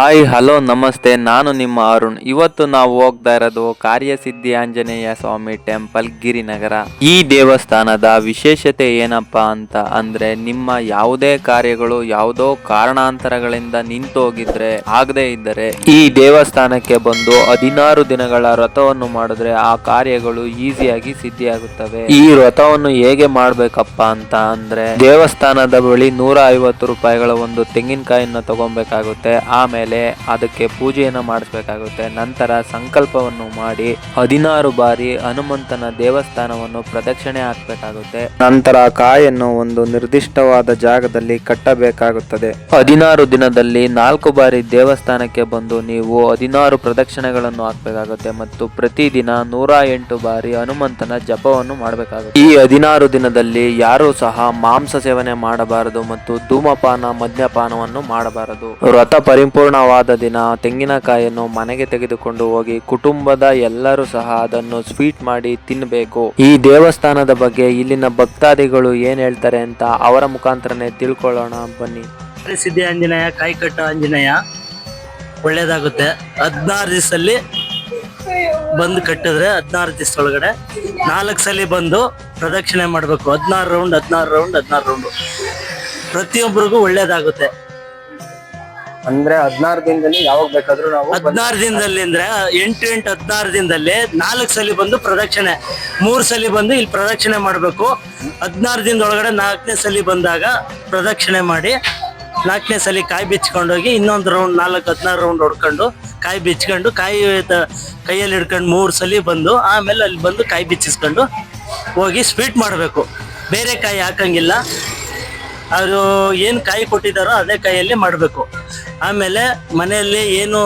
Hi, hello, ನಮಸ್ತೆ. ನಾನು ನಿಮ್ಮ ಅರುಣ್. ಇವತ್ತು ನಾವು ಹೋಗ್ತಾ ಇರೋದು ಕಾರ್ಯಸಿದ್ಧಿ ಆಂಜನೇಯ ಸ್ವಾಮಿ ಟೆಂಪಲ್, ಗಿರಿನಗರ. ಈ ದೇವಸ್ಥಾನದ ವಿಶೇಷತೆ ಏನಪ್ಪಾ ಅಂತ ಅಂದ್ರೆ ನಿಮ್ಮ ಯಾವುದೇ ಕಾರ್ಯಗಳು, ಯಾವುದೋ ಕಾರಣಾಂತರಗಳಿಂದ ನಿಂತೋಗಿದ್ರೆ, ಆಗದೆ ಇದ್ದರೆ, ಈ ದೇವಸ್ಥಾನಕ್ಕೆ ಬಂದು ಹದಿನಾರು ದಿನಗಳ ವ್ರತವನ್ನು ಮಾಡಿದ್ರೆ ಆ ಕಾರ್ಯಗಳು ಈಸಿಯಾಗಿ ಸಿದ್ಧಿಯಾಗುತ್ತವೆ. ಈ ವ್ರತವನ್ನು ಹೇಗೆ ಮಾಡ್ಬೇಕಪ್ಪ ಅಂತ ಅಂದ್ರೆ, ದೇವಸ್ಥಾನದ ಬಳಿ ನೂರ ಐವತ್ತು ರೂಪಾಯಿಗಳ ಒಂದು ತೆಂಗಿನಕಾಯಿಯನ್ನು ತಗೊಬೇಕಾಗುತ್ತೆ. ಆಮೇಲೆ ಅದಕ್ಕೆ ಪೂಜೆಯನ್ನು ಮಾಡಿಸಬೇಕಾಗುತ್ತೆ. ನಂತರ ಸಂಕಲ್ಪವನ್ನು ಮಾಡಿ ಹದಿನಾರು ಬಾರಿ ಹನುಮಂತನ ದೇವಸ್ಥಾನವನ್ನು ಪ್ರದಕ್ಷಿಣೆ ಹಾಕಬೇಕಾಗುತ್ತೆ. ನಂತರ ಕಾಯನ್ನು ಒಂದು ನಿರ್ದಿಷ್ಟವಾದ ಜಾಗದಲ್ಲಿ ಕಟ್ಟಬೇಕಾಗುತ್ತದೆ. ಹದಿನಾರು ದಿನದಲ್ಲಿ ನಾಲ್ಕು ಬಾರಿ ದೇವಸ್ಥಾನಕ್ಕೆ ಬಂದು ನೀವು ಹದಿನಾರು ಪ್ರದಕ್ಷಿಣೆಗಳನ್ನು ಹಾಕಬೇಕಾಗುತ್ತೆ ಮತ್ತು ಪ್ರತಿದಿನ ನೂರ ಎಂಟು ಬಾರಿ ಹನುಮಂತನ ಜಪವನ್ನು ಮಾಡಬೇಕಾಗುತ್ತೆ. ಈ ಹದಿನಾರು ದಿನದಲ್ಲಿ ಯಾರೂ ಸಹ ಮಾಂಸ ಸೇವನೆ ಮಾಡಬಾರದು ಮತ್ತು ಧೂಮಪಾನ, ಮದ್ಯಪಾನವನ್ನು ಮಾಡಬಾರದು. ವ್ರತ ಪರಿಪೂರ್ಣವಾದ ದಿನ, ತೆಂಗಿನಕಾಯಿಯನ್ನು ಮನೆಗೆ ತೆಗೆದುಕೊಂಡು ಹೋಗಿ ಕುಟುಂಬದ ಎಲ್ಲರೂ ಸಹ ಅದನ್ನು ಸ್ವೀಟ್ ಮಾಡಿ ತಿನ್ನಬೇಕು ಈ ದೇವಸ್ಥಾನದ ಬಗ್ಗೆ ಇಲ್ಲಿನ ಭಕ್ತಾದಿಗಳು ಏನ್ ಹೇಳ್ತಾರೆ ಅಂತ ಅವರ ಮುಖಾಂತರನೇ ತಿಳ್ಕೊಳ್ಳೋಣ, ಬನ್ನಿ. ಸಿದ್ಧಿ ಆಂಜನೇಯ ಕೈಕಟ್ಟ ಆಂಜನೇಯ. ಒಳ್ಳೇದಾಗುತ್ತೆ. ಹದಿನಾರು ದಿವಸದಲ್ಲಿ ಬಂದು ಕಟ್ಟಿದ್ರೆ ಹದಿನಾರು ಒಳಗಡೆ ನಾಲ್ಕು ಸಲ ಬಂದು ಪ್ರದಕ್ಷಿಣೆ ಮಾಡಬೇಕು. ಹದಿನಾರು ರೌಂಡ್ ಹದಿನಾರು ರೌಂಡ್ ಹದಿನಾರು ರೌಂಡು ಪ್ರತಿಯೊಬ್ಬರಿಗೂ ಒಳ್ಳೇದಾಗುತ್ತೆ. ಅಂದ್ರೆ ಹದಿನಾರು ದಿನದಲ್ಲಿ ಯಾವಾಗ ಬೇಕಾದ್ರೂ ನಾವು ಹದಿನಾರು ದಿನದಲ್ಲಿ ಅಂದ್ರೆ ಎಂಟು ಎಂಟು ಹದಿನಾರು ದಿನದಲ್ಲಿ ನಾಲ್ಕು ಸಲ ಬಂದು ಪ್ರದಕ್ಷಿಣೆ, ಮೂರು ಸಲ ಬಂದು ಇಲ್ಲಿ ಪ್ರದಕ್ಷಿಣೆ ಮಾಡಬೇಕು. ಹದಿನಾರು ದಿನದೊಳಗಡೆ ನಾಲ್ಕನೇ ಸಲ ಬಂದಾಗ ಪ್ರದಕ್ಷಿಣೆ ಮಾಡಿ, ನಾಲ್ಕನೇ ಸಲ ಕಾಯಿ ಬಿಚ್ಕೊಂಡೋಗಿ ಇನ್ನೊಂದು ರೌಂಡ್ ನಾಲ್ಕು ಹದಿನಾರು ರೌಂಡ್ ಹೊಡ್ಕೊಂಡು ಕಾಯಿ ಬಿಚ್ಕೊಂಡು ಕಾಯಿ ಕೈಯಲ್ಲಿ ಹಿಡ್ಕೊಂಡು ಮೂರು ಸಲ ಬಂದು ಆಮೇಲೆ ಅಲ್ಲಿ ಬಂದು ಕಾಯಿ ಬಿಚ್ಚಿಸ್ಕೊಂಡು ಹೋಗಿ ಸ್ವೀಟ್ ಮಾಡಬೇಕು. ಬೇರೆ ಕಾಯಿ ಹಾಕಂಗಿಲ್ಲ. ಅವರು ಏನು ಕಾಯಿ ಕೊಟ್ಟಿದ್ದಾರೋ ಅದೇ ಕಾಯಲ್ಲಿ ಮಾಡಬೇಕು. ಆಮೇಲೆ ಮನೆಯಲ್ಲಿ ಏನು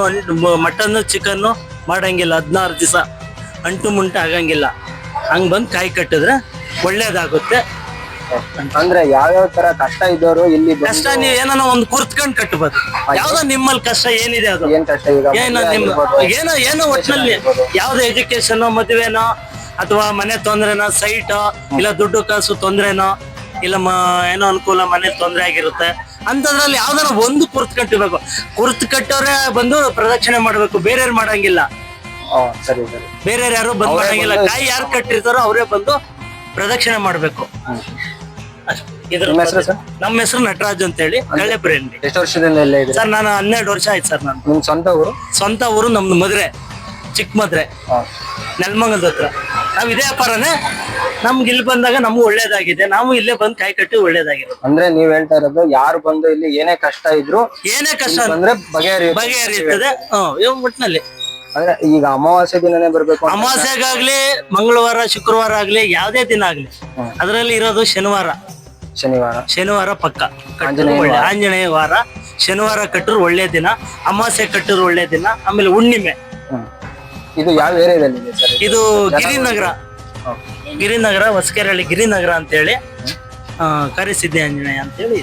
ಮಟನ್ನು ಚಿಕನ್ನು ಮಾಡಂಗಿಲ್ಲ ಹದಿನಾರು ದಿವಸ ಅಂಟು ಮುಂಟು ಆಗಂಗಿಲ್ಲ. ಹಂಗ್ ಬಂದು ಕಾಯಿ ಕಟ್ಟಿದ್ರೆ ಒಳ್ಳೇದಾಗುತ್ತೆ. ಅಂದ್ರೆ ಯಾವ್ಯಾವ ತರ ಕಷ್ಟ ಇದ್ದವರು ಇಲ್ಲಿ ಕಷ್ಟ ನೀವು ಏನೋ ಒಂದು ಕುರ್ತ್ಕೊಂಡು ಕಟ್ಟಬಹುದು ಯಾವ್ದೋ ನಿಮ್ಮಲ್ಲಿ ಕಷ್ಟ ಏನಿದೆ ಅದು. ಏನ್ ಕಷ್ಟ ಈಗ ಏನೋ ನಿಮ್ಮ ಏನೋ ಏನೋ ಒಟ್ಟಿನಲ್ಲಿ ಯಾವ್ದು ಎಜುಕೇಶನ್ ಮದುವೆನೋ ಅಥವಾ ಮನೆ ತೊಂದ್ರೆನೋ ಸೈಟ್ ಇಲ್ಲ ದುಡ್ಡು ಕಾಸು ತೊಂದ್ರೆನೋ ಇಲ್ಲ ಮ ಏನೋ ಅನುಕೂಲ ಮನೆ ತೊಂದರೆ ಆಗಿರುತ್ತೆ. ಅಂತದ್ರಲ್ಲಿ ಯಾವ್ದಾರ ಒಂದು ಕುರ್ತು ಕಟ್ಟಬೇಕು ಕುರ್ತು ಕಟ್ಟೋರೆ ಬಂದು ಪ್ರದಕ್ಷಿಣೆ ಮಾಡ್ಬೇಕು ಬೇರೆಯವ್ರು ಮಾಡಂಗಿಲ್ಲ. ಆ, ಸರಿ ಸರಿ. ಬೇರೆ ಯಾರು ಬಂದು ಮಾಡಂಗಿಲ್ಲ. ಕಾಯಿ ಯಾರು ಕಟ್ಟಿರ್ತಾರೋ ಅವರೇ ಬಂದು ಪ್ರದಕ್ಷಿಣೆ ಮಾಡ್ಬೇಕು. ಅಷ್ಟೇ. ಇದ್ರ ನಿಮ್ಮ ಹೆಸರು ಸರ್? ನಮ್ಮ ಹೆಸರು ನಟರಾಜ್ ಅಂತ ಹೇಳಿ ಎಷ್ಟು ವರ್ಷದಿಂದ ಇಲ್ಲೇ ಇದ್ರಿ ಸರ್ ನಾನು ಹನ್ನೆರಡು ವರ್ಷ ಆಯ್ತು ಸರ್ ನಾನು. ನಿಮ್ ಸ್ವಂತ ಊರು? ಸ್ವಂತ ಊರು ನಮ್ದು ಮದುವೆ. ಚಿಕ್ಕ ಮದ್ರೆ. ನೆಲಮಂಗಲದ ಹತ್ರ. ನಾವು ಇದೇ ವ್ಯಾಪಾರನೇ ನಮ್ಗೆ ಇಲ್ಲಿ ಬಂದಾಗ ನಮ್ಗೆ ಒಳ್ಳೇದಾಗಿದೆ ನಾವು ಇಲ್ಲೇ ಬಂದು ಕಾಯಿ ಕಟ್ಟಿ ಒಳ್ಳೇದಾಗಿದೆ. ಅಂದ್ರೆ ನೀವ್ ಹೇಳ್ತಾ ಇರೋದು ಯಾರು ಬಂದು ಇಲ್ಲಿ ಏನೇ ಕಷ್ಟ ಇದ್ರು ಏನೇ ಕಷ್ಟ ಅಂದ್ರೆ ಬಗೆಹರಿ ಬಗೆಹರಿಯುತ್ತದೆ. ಹ್ಮ್ ಒಟ್ಟಿನಲ್ಲಿ ಅಂದ್ರೆ ಈಗ ಅಮಾವಾಸ್ಯೆ ದಿನನೇ ಬರ್ಬೇಕು ಅಮಾವಾಸ್ಯೆಗಾಗ್ಲಿ ಮಂಗಳವಾರ ಶುಕ್ರವಾರ ಆಗ್ಲಿ ಯಾವ್ದೇ ದಿನ ಆಗ್ಲಿ. ಅದರಲ್ಲಿ ಇರೋದು ಶನಿವಾರ. ಶನಿವಾರ. ಶನಿವಾರ ಪಕ್ಕ. ಕಟ್ಟಿದ್ರು ಆಂಜನೇಯ ಒಳ್ಳೆ ಆಂಜನೇಯ ವಾರ. ಶನಿವಾರ ಕಟ್ಟರು ಒಳ್ಳೆ ದಿನ ಅಮಾವಾಸ್ಯೆ ಕಟ್ಟರು ಒಳ್ಳೆ ದಿನ ಆಮೇಲೆ ಹುಣ್ಣಿಮೆ. ಇದು ಯಾವ ಏರಿಯಾದಲ್ಲಿ ಇದೆ ಸರ್? ಇದು ಗಿರಿನಗರ. ಗಿರಿನಗರ ಹೊಸಕೆರಳಿ ಗಿರಿನಗರ ಅಂತೇಳಿ. ಕರೆಸಿದ್ದೆ ಅಂಜನೇಯ ಆಂಜನೇಯ ಅಂತೇಳಿ.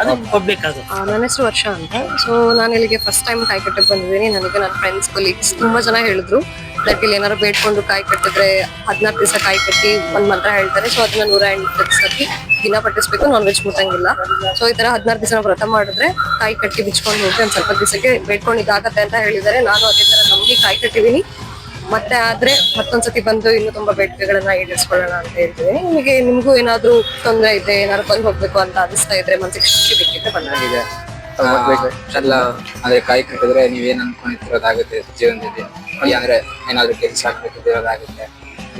ಅದು ಪಬ್ಲಿಕ್ ಅದು ನನ್ನ ಹೆಸರು ವರ್ಷ ಅಂತ. ಸೊ ನಾನು ಇಲ್ಲಿಗೆ ಫಸ್ಟ್ ಟೈಮ್ ಕಾಯಿ ಕಟ್ಟಕ್ಕೆ ಬಂದಿದ್ದೀನಿ. ನನಗೆ ನನ್ನ ಫ್ರೆಂಡ್ಸ್ ಕೊಲೀಗ್ಸ್ ತುಂಬಾ ಜನ ಹೇಳಿದ್ರು. ಲೈಕ್ ಇಲ್ಲಿ ಏನಾರು ಬೇಡ್ಕೊಂಡು ಕಾಯಿ ಕಟ್ಟಿದ್ರೆ ಹದಿನಾಲ್ಕು ದಿವಸ ಕಾಯಿ ಕಟ್ಟಿ ಒಂದು ಮಂತ್ರ ಹೇಳ್ತಾರೆ. ಸೊ ಅದನ್ನ ನೂರ ಎಂಟು ದಿವಸಕ್ಕೆ ದಿನ ಪಟ್ಟಿಸ್ಬೇಕು ನಾನ್ ವೆಜ್ ಮುಟ್ಟಂಗಿಲ್ಲ. ಸೊ ಈ ತರ ಹದಿನಾರು ದಿವಸ ವ್ರತ ಮಾಡಿದ್ರೆ ಕಾಯಿ ಕಟ್ಟಿ ಬಿಚ್ಕೊಂಡು ಹೋಗಿ ಒಂದು ಸ್ವಲ್ಪ ದಿವಸಕ್ಕೆ ಬೇಡ್ಕೊಂಡು ಇದಾಗತ್ತೆ ಅಂತ ಹೇಳಿದ್ದಾರೆ. ನಾನು ಅದೇ ತರ ನಮಗೆ ಕಾಯಿ ಕಟ್ಟಿದೀನಿ ಮತ್ತೆ ಆದ್ರೆ ಮತ್ತೊಂದ್ಸತಿ ಬಂದು ಇನ್ನು ತುಂಬಾ ಬೇಡಿಕೆಗಳನ್ನ ಈಡೇರಿಸ್ಕೊಳ್ಳೋಣ ಅಂತ ಹೇಳ್ತೀವಿ ನಿಮಗೆ ನಿಮ್ಗೂ ಏನಾದ್ರೂ ತೊಂದರೆ ಇದೆ ಏನಾದ್ರು ಬಂದು ಹೋಗ್ಬೇಕು ಅಂತ ಅನಿಸ್ತಾ ಇದ್ರೆ ಮನ್ಸಿಗೆ ಶಕ್ತಿ ಬೇಕಿದ್ರೆ ಬಂದಾಗಿದೆ ಎಲ್ಲ ಅಂದ್ರೆ ಕಾಯಿ ಕಟ್ಟಿದ್ರೆ ನೀವೇನ್ ಅನ್ಕೊಂಡಿರೋದಾಗುತ್ತೆ ಜೀವನದಲ್ಲಿ? ಅಂದ್ರೆ ಏನಾದ್ರು ಕೆಲಸ ಹಾಕ್ಬೇಕಿರೋದಾಗುತ್ತೆ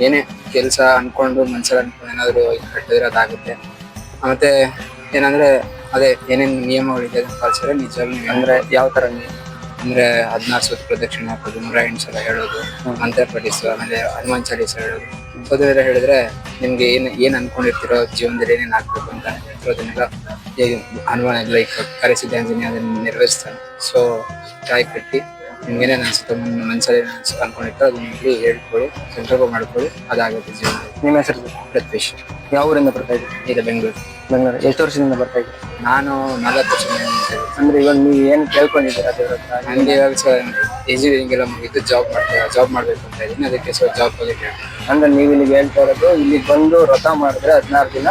ಏನೇ ಕೆಲಸ ಅನ್ಕೊಂಡು ಮನ್ಸಲ್ಲಿ ಅನ್ಕೊಂಡು ಏನಾದ್ರು ಕಟ್ಟಿದಿರೋದಾಗುತ್ತೆ ಮತ್ತೆ ಏನಂದ್ರೆ ಅದೇ ಏನೇನ್ ನಿಯಮಗಳಿದೆ ಅಂತ ಪಾಲಿಸಿದ್ರೆ ನಿಜವಾಗ್ಲೂ ಅಂದ್ರೆ ಯಾವ ತರ ನೀವು ಅಂದ್ರೆ ಹದಿನಾರು ಸುತ್ತ ಪ್ರದಕ್ಷಿಣೆ ಹಾಕೋದು ನೂರ ಎಂಟು ಸಲ ಹೇಳೋದು ಮಂತ್ರ ಪಠಿಸು ಆಮೇಲೆ ಹನುಮಾನ್ ಚಾಲೀಸ ಹೇಳೋದು. ಅದನ್ನೆಲ್ಲ ಹೇಳಿದ್ರೆ ನಿಮ್ಗೆ ಏನ್ ಏನ್ ಅನ್ಕೊಂಡಿರ್ತೀರೋ ಜೀವನದಲ್ಲಿ ಏನೇನ್ ಆಗ್ಬೇಕು ಅಂತ ಅದನ್ನೆಲ್ಲ ಹನುಮಾನ್ ಲೈಕ್ ಕರೆಸಿದ್ದ ಆಂಜನೇಯ ಅದನ್ನ ನೆರವೇರಿಸ್ತಾನೆ. ಸೊ ಕಾಯಿ ಕಟ್ಟಿ ನಿಮ್ಗೆ ಏನೇನು ಅನ್ಸುತ್ತೆ ನಿಮ್ಮ ಮನ್ಸಲ್ಲಿ ಏನು ಅನ್ಸುತ್ತೆ ಅನ್ಕೊಂಡಿರ್ತೀರೋ ಅದನ್ನ ಹೇಳ್ಕೊಳ್ಳಿ ಸಂಕಲ್ಪ ಮಾಡ್ಕೊಳ್ಳಿ ಅದಾಗುತ್ತೆ ಜೀವನ ನಿಮ್ಮ ಹೆಸರು? ಪ್ರತ್ವೇಶ್ ಯಾವ ಊರಿಂದ ಬರ್ತಾ ಇದ್ದೀವಿ ಈಗ ಬೆಂಗಳೂರು. ಬೆಂಗಳೂರು. ಎಷ್ಟು ವರ್ಷದಿಂದ ಬರ್ತಾ ಇದ್ದೀರಾ? ನಾನು ನಾಲ್ಕು ವರ್ಷ. ಅಂದ್ರೆ ಇವಾಗ ನೀವು ಏನು ಕೇಳ್ಕೊಂಡಿದ್ದೀರಾ ದೇವ್ರ ಹತ್ರ? ನನಗೆ ಇವಾಗ ಸೊ ಇಂಜಿನಿಯರಿಂಗ್ ಎಲ್ಲ ಮುಗಿತು ಜಾಬ್ ಮಾಡ್ತಾ ಜಾಬ್ ಮಾಡ್ಬೇಕು ಅಂತ ಇದ್ದೀನಿ. ಅದಕ್ಕೆ ಸೊ ಜಾಬ್ ಬಗ್ಗೆ ಅಂದ್ರೆ ನೀವು ಇಲ್ಲಿಗೆ ಹೇಳ್ತಾ ಇರೋದು ಇಲ್ಲಿ ಬಂದು ವ್ರತ ಮಾಡಿದ್ರೆ ಹದಿನಾರು ದಿನ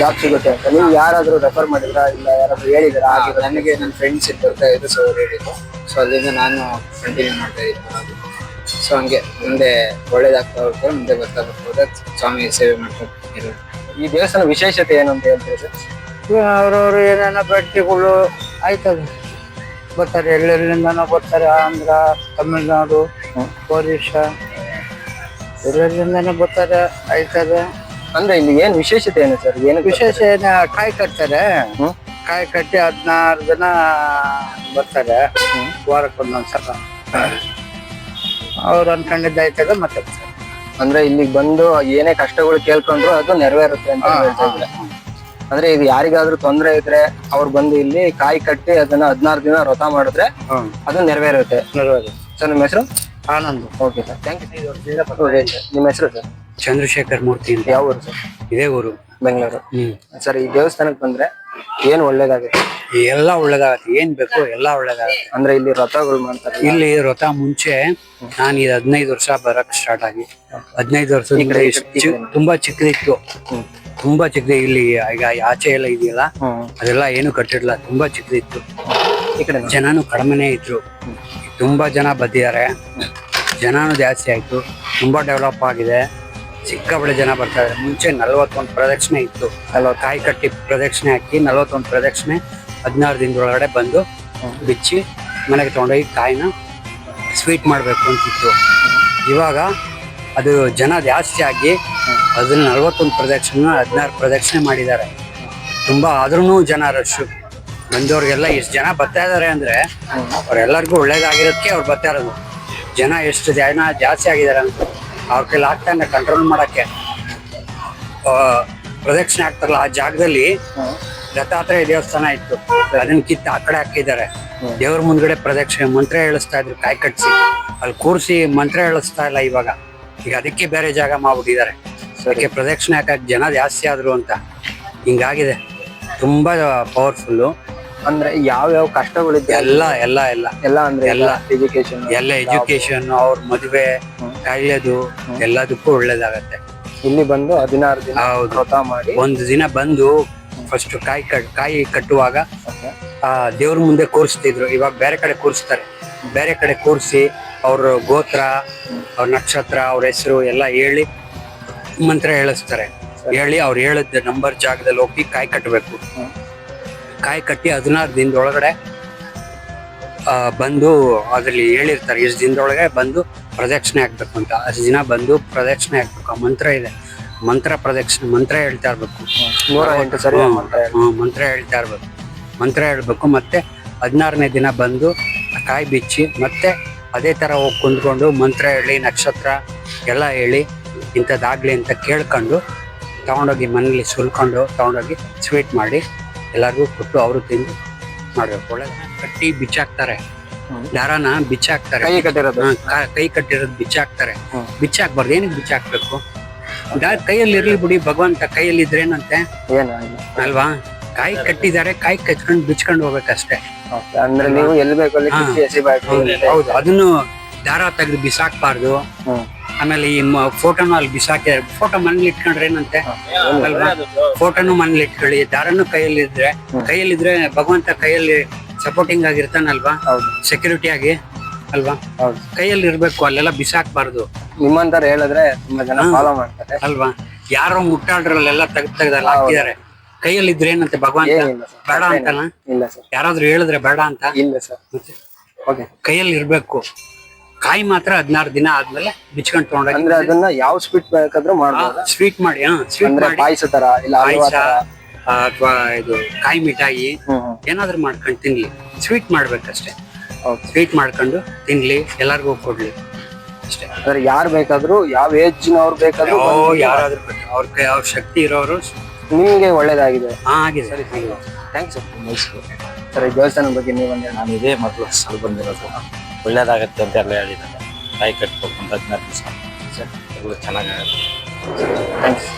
ಜಾಬ್ ಸಿಗುತ್ತೆ ಅಂತ. ನೀವು ಯಾರಾದರೂ ರೆಫರ್ ಮಾಡಿದ್ರಾ ಇಲ್ಲ ಯಾರಾದರೂ ಹೇಳಿದ್ರಾ? ಹಾಗೆ ನನಗೆ ನನ್ನ ಫ್ರೆಂಡ್ಸ್ ಬರ್ತಾ ಇದ್ರು ಸೊ ಅವ್ರು ಹೇಳಿದ್ರು. ಅಲ್ಲಿಂದ ನಾನು ಕಂಟಿನ್ಯೂ ಮಾಡ್ತಾ ಇದ್ದೀನಿ. ಸೊ ಹಂಗೆ ಮುಂದೆ ಒಳ್ಳೇದಾಗ್ತಾ ಹೋಗ್ತಾರೆ ಮುಂದೆ ಬರ್ತಾ ಬರ್ತಾ ಸ್ವಾಮಿ ಸೇವೆ ಮಾಡ್ತಾ ಇರೋದು ಈ ದೇವಸ್ಥಾನ ವಿಶೇಷತೆ ಏನು ಅಂತ ಹೇಳ್ತೀರಿ ಸರ್? ಅವ್ರವ್ರು ಏನೇನೋ ಬೇಡಿಕೆಗಳು ಆಯ್ತದೆ. ಬರ್ತಾರೆ ಎಲ್ಲೆಲ್ಲಿಂದನೋ ಬರ್ತಾರೆ ಆಂಧ್ರ ತಮಿಳ್ನಾಡು ಒರಿಸ್ಸಾ ಎಲ್ಲೆಲ್ಲಿಂದನೋ ಬರ್ತಾರೆ ಆಯ್ತದೆ. ಅಂದ್ರೆ ಇಲ್ಲಿ ಏನು ವಿಶೇಷತೆ ಏನು ಸರ್? ಏನು ವಿಶೇಷ ಏನ ಕಾಯಿ ಕಟ್ತಾರೆ. ಕಾಯಿ ಕಟ್ಟಿ ಹದಿನಾರು ಜನ ಬರ್ತಾರೆ. ವಾರಕ್ಕೊಂದೊಂದ್ಸಲ. ಅವ್ರು ಅನ್ಕೊಂಡಿದ್ದ ಆಯ್ತದೆ ಮತ್ತೆ ಬರ್ತಾರೆ. ಅಂದ್ರೆ ಇಲ್ಲಿಗೆ ಬಂದು ಏನೇ ಕಷ್ಟಗಳು ಕೇಳ್ಕೊಂಡ್ರು ಅದು ನೆರವೇರುತ್ತೆ ಅಂತ ಹೇಳ್ತಾ ಇದ್ರೆ ಅಂದ್ರೆ ಇದು ಯಾರಿಗಾದ್ರೂ ತೊಂದರೆ ಇದ್ರೆ ಅವ್ರು ಬಂದು ಇಲ್ಲಿ ಕಾಯಿ ಕಟ್ಟಿ ಅದನ್ನ ಹದಿನಾರು ದಿನ ವ್ರತ ಮಾಡಿದ್ರೆ. ಅದು ನೆರವೇರುತ್ತೆ. ನೆರವೇರುತ್ತೆ. ಸರ್ ನಿಮ್ಮ ಹೆಸರು? Anand. Okay sir thank you ನಿಮ್ಮ ಹೆಸರು ಸರ್? ಚಂದ್ರಶೇಖರ್ ಮೂರ್ತಿ ಅಂತ. ಯಾವ ಊರು ಸರ್? ಇದೇ ಊರು. ಬೆಂಗಳೂರು. ಸರ್ ಈ ದೇವಸ್ಥಾನಕ್ಕೆ ಬಂದ್ರೆ ಏನು ಒಳ್ಳೇದಾಗುತ್ತೆ? ಎಲ್ಲ ಒಳ್ಳೇದಾಗತ್ತೆ. ಏನ್ ಬೇಕು ಎಲ್ಲ ಒಳ್ಳೇದಾಗತ್ತೆ. ಅಂದ್ರೆ ಇಲ್ಲಿ ರಥಗಳು ಮಾಡ್ತಾರೆ. ಇಲ್ಲಿ ವ್ರತ ಮುಂಚೆ ನಾನು ಇದು ಹದಿನೈದು ವರ್ಷ ಬರಕ್ ಸ್ಟಾರ್ಟ್ ಆಗಿ. ಹದಿನೈದು ವರ್ಷದಿಂದ ಇಷ್ಟ್ ಚಿ- ತುಂಬಾ ಚಿಕ್ಕದಿತ್ತು. ತುಂಬಾ ಚಿಕ್ಕದ ಇಲ್ಲಿ ಈಗ ಆಚೆ ಎಲ್ಲ ಇದೆಯಲ್ಲ? ಅದೆಲ್ಲ ಏನು ಕಟ್ಟಿರ್ಲಿಲ್ಲ. ತುಂಬಾ ಚಿಕ್ಕದಿತ್ತು. ಈ ಕಡೆ ಜನನು ಕಡಿಮೆನೇ ಇದ್ರು. ತುಂಬಾ ಜನ ಬಂದಿದ್ದಾರೆ. ಜನನು ಜಾಸ್ತಿ ಆಯ್ತು. ತುಂಬಾ ಡೆವಲಪ್ ಆಗಿದೆ. ಸಿಕ್ಕಾಪಟ್ಟೆ ಜನ ಬರ್ತಾರೆ ಮುಂಚೆ ನಲವತ್ತೊಂದು ಪ್ರದಕ್ಷಿಣೆ ಇತ್ತು. ಅಲ್ವ ಕಾಯಿ ಕಟ್ಟಿ ಪ್ರದಕ್ಷಿಣೆ ಹಾಕಿ ನಲವತ್ತೊಂದು ಪ್ರದಕ್ಷಿಣೆ ಹದಿನಾರು ದಿನದೊಳಗಡೆ ಬಂದು ಬಿಚ್ಚಿ ಮನೆಗೆ ತೊಗೊಂಡೋಗಿ ಕಾಯಿನ ಸ್ವೀಟ್ ಮಾಡಬೇಕು ಅಂತಿತ್ತು. ಇವಾಗ ಅದು ಜನ ಜಾಸ್ತಿ ಆಗಿ ಅದನ್ನ ನಲವತ್ತೊಂದು ಪ್ರದಕ್ಷಿಣೆ, ಹದಿನಾರು ಪ್ರದಕ್ಷಿಣೆ ಮಾಡಿದ್ದಾರೆ. ತುಂಬ ಆದ್ರೂ ಜನ ರಶ್ಶು ಬಂದವ್ರಿಗೆಲ್ಲ ಎಷ್ಟು ಜನ ಬರ್ತಾ ಇದ್ದಾರೆ ಅಂದರೆ ಅವರೆಲ್ಲರಿಗೂ ಒಳ್ಳೇದಾಗಿರೋದಕ್ಕೆ ಅವ್ರು ಬರ್ತಾ ಇರೋದು. ಜನ ಎಷ್ಟು ಜನ ಜಾಸ್ತಿ ಆಗಿದ್ದಾರೆ ಅಂತ ಅವ್ರ ಕೈಲಿ ಆಗ್ತಾನೆ ಕಂಟ್ರೋಲ್ ಮಾಡೋಕ್ಕೆ. ಪ್ರದಕ್ಷಿಣೆ ಆಗ್ತಾರಲ್ಲ ಆ ಜಾಗದಲ್ಲಿ ದತ್ತಾತ್ರೇಯ ದೇವಸ್ಥಾನ ಇತ್ತು. ಅದನ್ನ ಕಿತ್ತು ಆ ಕಡೆ ಹಾಕಿದ್ದಾರೆ. ದೇವ್ರ ಮುಂದ್ಗಡೆ ಪ್ರದಕ್ಷಿಣೆ ಮಂತ್ರ ಹೇಳಿಸ್ತಾ ಇದ್ರು ಕಾಯಿ ಕಟ್ಸಿ. ಅಲ್ಲಿ ಕೂರಿಸಿ ಮಂತ್ರ ಹೇಳಿಸ್ತಾ ಇಲ್ಲ ಇವಾಗ. ಈಗ ಅದಕ್ಕೆ ಬೇರೆ ಜಾಗ ಮಾಡ್ಬಿಟ್ಟಿದ್ದಾರೆ. ಅದಕ್ಕೆ ಪ್ರದಕ್ಷಿಣೆ ಹಾಕಕ್ ಜನ ಜಾಸ್ತಿ ಆದ್ರು ಅಂತ. ಹಿಂಗಾಗಿದೆ. ತುಂಬಾ ಪವರ್ಫುಲ್ಲು ಅಂದ್ರೆ ಯಾವ ಯಾವ ಕಷ್ಟಗಳಿದೆ ಎಲ್ಲ ಎಲ್ಲ ಎಲ್ಲ. ಎಲ್ಲ ಅಂದ್ರೆ ಎಲ್ಲ. ಎಜುಕೇಶನ್ ಎಲ್ಲ ಎಜುಕೇಶನ್ ಅವ್ರ ಮದುವೆ ಕಾಯಿಲೆದು ಎಲ್ಲದಕ್ಕೂ ಒಳ್ಳೇದಾಗತ್ತೆ. ಇಲ್ಲಿ ಬಂದು ಹದಿನಾರು ದಿನ. ವ್ರತ ಮಾಡಿ. ಒಂದು ದಿನ ಬಂದು ಫಸ್ಟ್ ಕಾಯಿ ಕಾಯಿ ಕಟ್ಟುವಾಗ ದೇವ್ರ ಮುಂದೆ ಕೂರಿಸ್ತಿದ್ರು. ಇವಾಗ ಬೇರೆ ಕಡೆ ಕೂರಿಸ್ತಾರೆ. ಬೇರೆ ಕಡೆ ಕೂರಿಸಿ ಅವ್ರ ಗೋತ್ರ, ಅವ್ರ ನಕ್ಷತ್ರ, ಅವ್ರ ಹೆಸರು ಎಲ್ಲ ಹೇಳಿ ಮಂತ್ರ ಹೇಳಿಸ್ತಾರೆ. ಹೇಳಿ ಅವ್ರು ಹೇಳಿದ ನಂಬರ್ ಜಾಗದಲ್ಲಿ ಹೋಗಿ ಕಾಯಿ ಕಟ್ಟಬೇಕು ಕಾಯಿ ಕಟ್ಟಿ ಹದಿನಾರು ದಿನದೊಳಗಡೆ ಬಂದು ಅದರಲ್ಲಿ ಹೇಳಿರ್ತಾರೆ. ಇಷ್ಟು ದಿನದೊಳಗೆ ಬಂದು ಪ್ರದಕ್ಷಿಣೆ ಹಾಕ್ಬೇಕು ಅಂತ. ಅಷ್ಟು ದಿನ ಬಂದು ಪ್ರದಕ್ಷಿಣೆ ಹಾಕ್ಬೇಕು. ಆ ಮಂತ್ರ ಇದೆ. ಮಂತ್ರ ಪ್ರದಕ್ಷಿಣೆ ಮಂತ್ರ ಹೇಳ್ತಾ ಇರ್ಬೇಕು. ನೂರ ಎಂಟು ಸರಿ ಹ್ಮ್. ಮಾಡ್ತಾ ಇದ್ದಾರೆ. ಹ್ಮ್, ಮಂತ್ರ ಹೇಳ್ತಾ ಇರ್ಬೇಕು. ಮಂತ್ರ ಹೇಳ್ಬೇಕು ಮತ್ತೆ ಹದಿನಾರನೇ ದಿನ ಬಂದು ಕಾಯಿ ಬಿಚ್ಚಿ ಮತ್ತೆ ಅದೇ ತರ ಹೋಗಿ ಕುಂತ್ಕೊಂಡು ಮಂತ್ರ ಹೇಳಿ ನಕ್ಷತ್ರ ಎಲ್ಲ ಹೇಳಿ ಇಂಥದ್ದಾಗ್ಲಿ ಅಂತ ಕೇಳ್ಕೊಂಡು ತಗೊಂಡೋಗಿ ಮನೇಲಿ ಸುಲ್ಕೊಂಡು ತಗೊಂಡೋಗಿ ಸ್ವೀಟ್ ಮಾಡಿ ಎಲ್ಲರಿಗೂ ಕೊಟ್ಟು ಅವರು ತಿಂದು ಮಾಡಬೇಕು. ಒಳ್ಳೆ ಕಟ್ಟಿ ಬಿಚ್ಚಾಕ್ತಾರೆ. ದಾರಾನ ಬಿಚ್ಚಾಕ್ತಾರೆ. ಕೈ ಕಟ್ಟಿರೋದು. ಹಾ, ಕಾ- ಕೈ ಕಟ್ಟಿರೋದು ಬಿಚ್ಚಾಕ್ತಾರೆ. ಹ್ಮ್. ಬಿಚ್ಚಾಕ್ಬಾರ್ದು. ಏನಕ್ಕೆ ಬಿಚ್ಚಾಕ್ಬೇಕು? ಕೈಯಲ್ಲಿ ಇರ್ಲಿ ಬಿಡಿ ಭಗವಂತ ಕೈಯಲ್ಲಿ ಇದ್ರೇನಂತೆ ಏನು ಅಲ್ವಾ? ಕಾಯಿ ಕಟ್ಟಿದ್ದಾರೆ ಕಾಯಿ ಕಚ್ಕೊಂಡು ಬಿಚ್ಕೊಂಡು ಹೋಗ್ಬೇಕಷ್ಟೇ. ಅಂದ್ರೆ ನೀವು ಎಲ್ಲಿ ಬೇಕು ಅಲ್ಲಿ ಹಾ. ಎಸಿಬಾರ್ದು ಹೌದು ಅದನ್ನು ದಾರ ತೆಗೆದು ಬಿಸಾಕ್ಬಾರ್ದು. ಆಮೇಲೆ ಈ ಫೋಟೋನು ಅಲ್ಲಿ ಬಿಸಾಕಿ ಫೋಟೋ ಮನೇಲಿ ಇಟ್ಕೊಂಡ್ರೆ ಏನಂತೆ? ಅಲ್ವಾ? ಫೋಟೋನು ಮನೇಲಿ ಇಟ್ಕೊಳ್ಳಿ. ದಾರನು ಕೈಯಲ್ಲಿ ಇದ್ರೆ ಕೈಯಲ್ಲಿ ಇದ್ರೆ ಭಗವಂತ ಕೈಯಲ್ಲಿ ಸಪೋರ್ಟಿಂಗ್ ಆಗಿರ್ತಾನಲ್ವಾ? ಹೌದು. ಸೆಕ್ಯೂರಿಟಿ ಆಗಿ. ಅಲ್ವಾ? ಹೌದು. ಕೈಯಲ್ಲಿ ಇರ್ಬೇಕು ಅಲ್ಲೆಲ್ಲ ಬಿಸಾಕ್ಬಾರ್ದು. ನಿಮ್ಮಂತರ ಹೇಳಿದ್ರೆ ತುಂಬಾ ಜನ ಫಾಲೋ ಮಾಡ್ತಾರೆ. ಅಲ್ವಾ? ಯಾರೋ ಮುಟ್ಟಾಡ್ರಲ್ಲೆಲ್ಲ ತೆಗ್ದು ತೆಗ್ದಲ್ಲ ಹಾಕಿದ್ದಾರೆ. ಕೈಯಲ್ಲಿ ಇದ್ರೆ ಏನಂತೆ ಭಗವಂತ? ಏನಿಲ್ಲ ಬೇಡ ಅಂತಲ್ಲ ಇಲ್ಲ ಸರ್. ಯಾರಾದ್ರೂ ಹೇಳಿದ್ರೆ ಬೇಡ ಅಂತ? ಇಲ್ಲ ಸರ್. ಮತ್ತೆ? ಓಕೆ. ಕೈಯಲ್ಲಿ ಇರ್ಬೇಕು. ಕಾಯಿ ಮಾತ್ರ ಹದಿನಾರು ದಿನ ಆದ್ಮೇಲೆ ಬಿಚ್ಕೊಂಡ್ ತಗೊಂಡೋಗಿ ಅಂದ್ರೆ ಅದನ್ನ ಯಾವ ಸ್ವೀಟ್ ಬೇಕಾದ್ರೂ ಮಾಡ್ಬೋದು. ಸ್ವೀಟ್ ಮಾಡಿ ಹಾ ಸ್ವೀಟ್ ಅಂದ್ರೆ ಮಾಡಿ. ಪಾಯಸ ತರ ಇಲ್ಲ ಹಲ್ವಾ ಪಾಯಸ ತರ. ಅಥವಾ ಇದು ಕಾಯಿ ಮಿಠಾಯಿ ಹ್ಮ್ ಹ್ಮ್. ಏನಾದ್ರೂ ಮಾಡ್ಕೊಂಡು ತಿನ್ಲಿ. ಸ್ವೀಟ್ ಮಾಡ್ಬೇಕಷ್ಟೇ. ಸ್ವೀಟ್ ಮಾಡ್ಕೊಂಡು ತಿನ್ಲಿ ಎಲ್ಲರಿಗೂ ಕೊಡ್ಲಿ. ಅಷ್ಟೇ. ಅಂದ್ರೆ ಯಾರು ಬೇಕಾದ್ರೂ ಯಾವ ಏಜ್ನವ್ರು ಬೇಕಾದರೂ ಬಂದು ಯಾರಾದ್ರೂ. ಅವ್ರ ಕೈ ಅವ್ರ ಶಕ್ತಿ ಇರೋರು ನಿಮಗೆ ಒಳ್ಳೇದಾಗಿದೆ. ಹಾ ಆಗಿದೆ. ಆಗಿದೆ. ಥ್ಯಾಂಕ್ಸ್ ಸರ್ ಈ ದೇವಸ್ಥಾನದ ಬಗ್ಗೆ ನೀವೊಂದು ನಾನು ಇದೇ ಮೊದಲು ಸಲ ಬಂದಿರೋದು. ಒಳ್ಳೇದಾಗತ್ತೆ ಅಂತ ಎಲ್ಲ ಹೇಳಿದ್ದಾರೆ. ಕಾಯಿ ಕಟ್ಬೇಕು ಅಂತ ಹದಿನಾರು ದಿವಸ. ಎಲ್ಲ ಚೆನ್ನಾಗಾಗತ್ತೆ. ಥ್ಯಾಂಕ್ಸ್